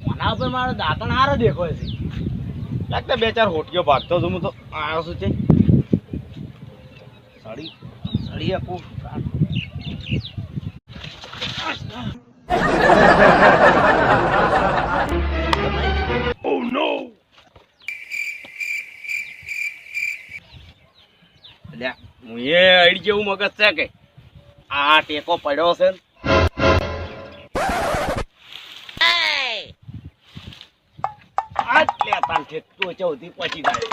મના ઉપર મારો દાંતણ હારો દેખાય છે. બે ચાર હોટકીઓ ભાગતો હતો, હું તો આવ્યો છું આપું. હું એ અડી જેવું મગજ છે કે? આ ટેકો પડ્યો છે ને. તાન તો ચૌથી પહોંચી જાય.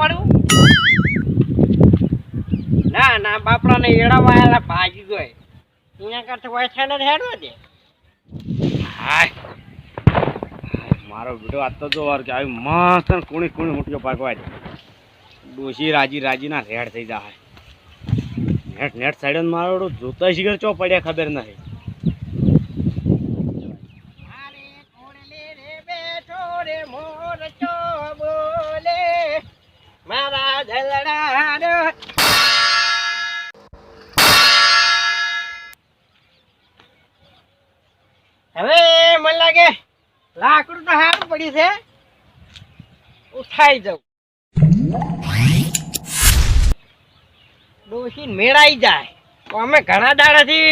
પડું ના બાપડા ને એડા વાયેલા ભાજી ગયો અહીંયા કરતા વૈઠાને હેડવા દે. હાય. મારો બેટો આ તો જો વાર કે આવી મસ્ત ને કુણી કુણી મુઠ્ઠીઓ પાકવા છે ડોશી, રાજી, રાજીના રેડ થઈ જાય નેટ નેટ સાઈડ મારો જોતા શિખર ચો પડ્યા ખબર જલડાનો. હવે મને લાગે લાકડું તો હારું પડી છે. ઉઠાઈ જાઉં ડોશી મેળાઈ જાય. તો અમે ઘણા દાડાથી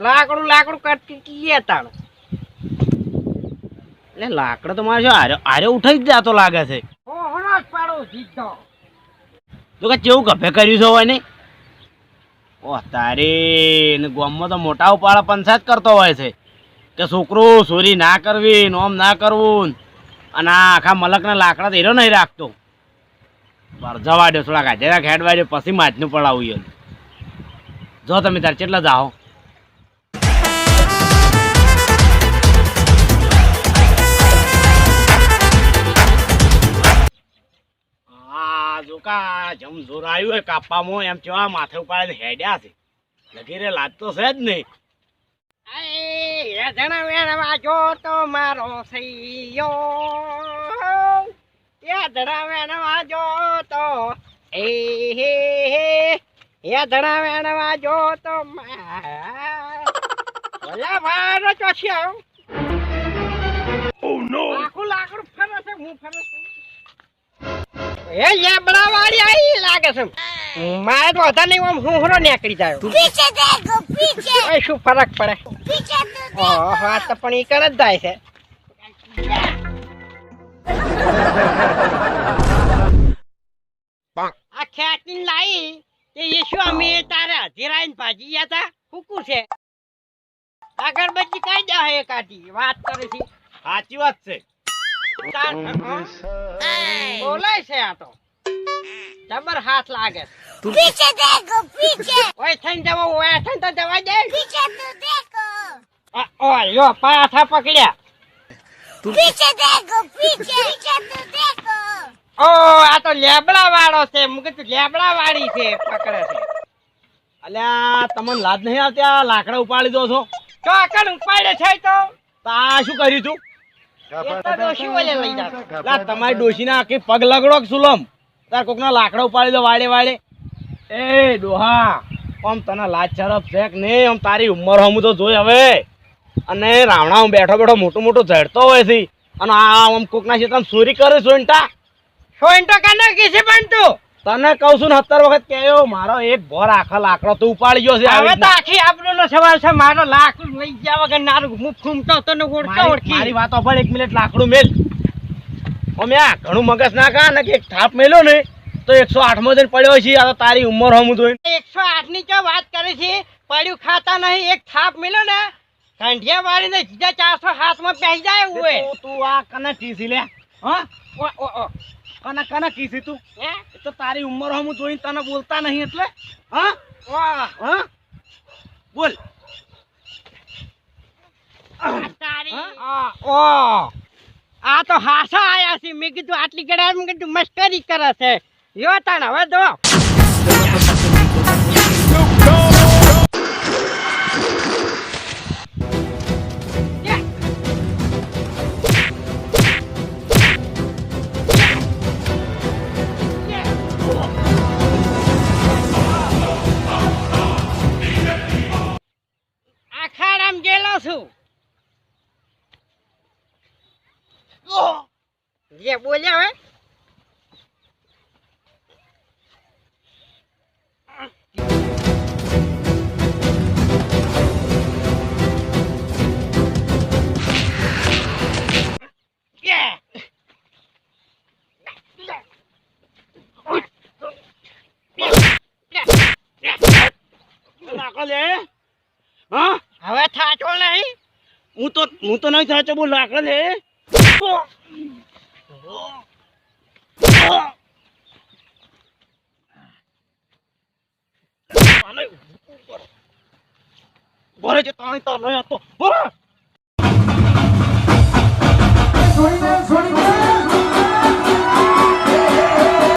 લાકડું લાકડું કરતી કીએ તાણ. એટલે લાકડો તો મારે આરે આરે ઉઠાઈ જ જાતો લાગે છે. તો કે કેવું કફે કર્યું છે હોય ને ઓ તારે ને ગામમાં તો મોટા ઉપાડા પંચાયત કરતો હોય છે. કે છોકરો ચોરી ના કરવી નોમ ના કરવું અને આખા મલકના લાકડા તો હીરો નહીં રાખતો. પર જવા દો થોડા ગાજેરા ખેડવા દો પછી માછનું પડાવું જો તમે તાર કેટલા જાઓ. આ જો કા જમ જોર આવ્યું હોય કાપામાં એમ કેવા માથે ઉપાડીને હેડ્યા છે. લગીરે લાગતો છે જ નહીં. એ જણા વેણવા જો તો મારો સૈયો. ધડાવેણ તો. એ હે હે એ ધડાવેણ વાજો તો ઓલા વાર ચોછી આવ્યો Oh no! લાકડું લાકડું છે હું ફરે એ લેબડા વાળી લાગે છે. મારે તો હતા નહીં આમ હુંહરો નીકળી જાય શું ફરક પડે? પીછે તો પણ એ કરે જ જાય છે. વેચીને લાવી તે યશુ તારા હાથે ભાજી ગયા તા. ફૂકું છે. અગરબત્તી કઈ દે હે કાઢી વાત કરે છે. સાચી વાત છે. બોલે છે આ તો. જબર હાથ લાગે પીછે દેખો પીછે. ઓય થઈને જવો ઓય થઈને તો જવા દે. પીછે તો દેખો. ઓય યો પાછા પકડ્યા. પીછે દેખો પીછે પીછે તો દેખો. ઓ આ તો લેબડા વાળો છે. મું તું લેબડા વાળી છે પકડે છે. અલ્યા તમને લાજ નહીં આવતી આ લાકડા ઉપાડી દો છો? તો આકડ ઉપાડે છે તો? તા શું કર્યું તું? ડોશી આખી પગ લગડો કે સુલમ તાર કોકના લાકડા ઉપાડી દો વાડે વાડે એ ડોહા આમ તને લાજ શરફ છે કે નહીં? આમ તારી ઉંમર હમ તો જોઈ હવે. અને રાવણા હું બેઠો બેઠો મોટું મોટું ઝડતો હોય છે. અને આ આમ કોકના તમે ચોરી કરે સોનટા સોઈન તો કને કીધી પણ તું? તને કહું છું ને સત્તર વખત કહેયો મારો એક ભોર આખા લાકડો તું ઉપાડી ગયો છે હવે તો આખી આપણો સવાલ છે મારો લાખ લઈ ગયા વગર નારું હું ફૂમતો તો ને ઓળખો ઓળખી. મારી વાતો પર એક મિનિટ લાકડું મેલ. અમે આ ઘણું મગજ ના કા ને કે એક થાપ મેલ્યો ને તો એકસો આઠમો દિન પડ્યો છે આ તો તારી ઉંમર હમ તો એકસો આઠની ક્યાં વાત કરી છે? પડ્યું ખાતા નહીં એક થાપ મેલ્યો ને કંઠિયા વાળીને સીધા ચારસો હાથમાં પહેરી જાય તું તું આ કને ટીસી લે? હા? ઓ, ઓ, ઓ. કને કના કીધી તું? એ તો તારી ઉંમર હું જોઈને તને બોલતા નહીં એટલે. હા? વાહ. હા? બોલ. તારી. આ, તો હાસા આયા છે. મેં કીધું આટલી ગળા મેં કીધું મસ્કરી કરે છે. યો તાણ હવે દો. જે બોલ્યા હવે લાકડો લે હા હવે થાચો નહીં હું તો હું તો નહીં સાચો બોલ લાકડો ભરે તાણી તાર લઈ આવતો ભરે!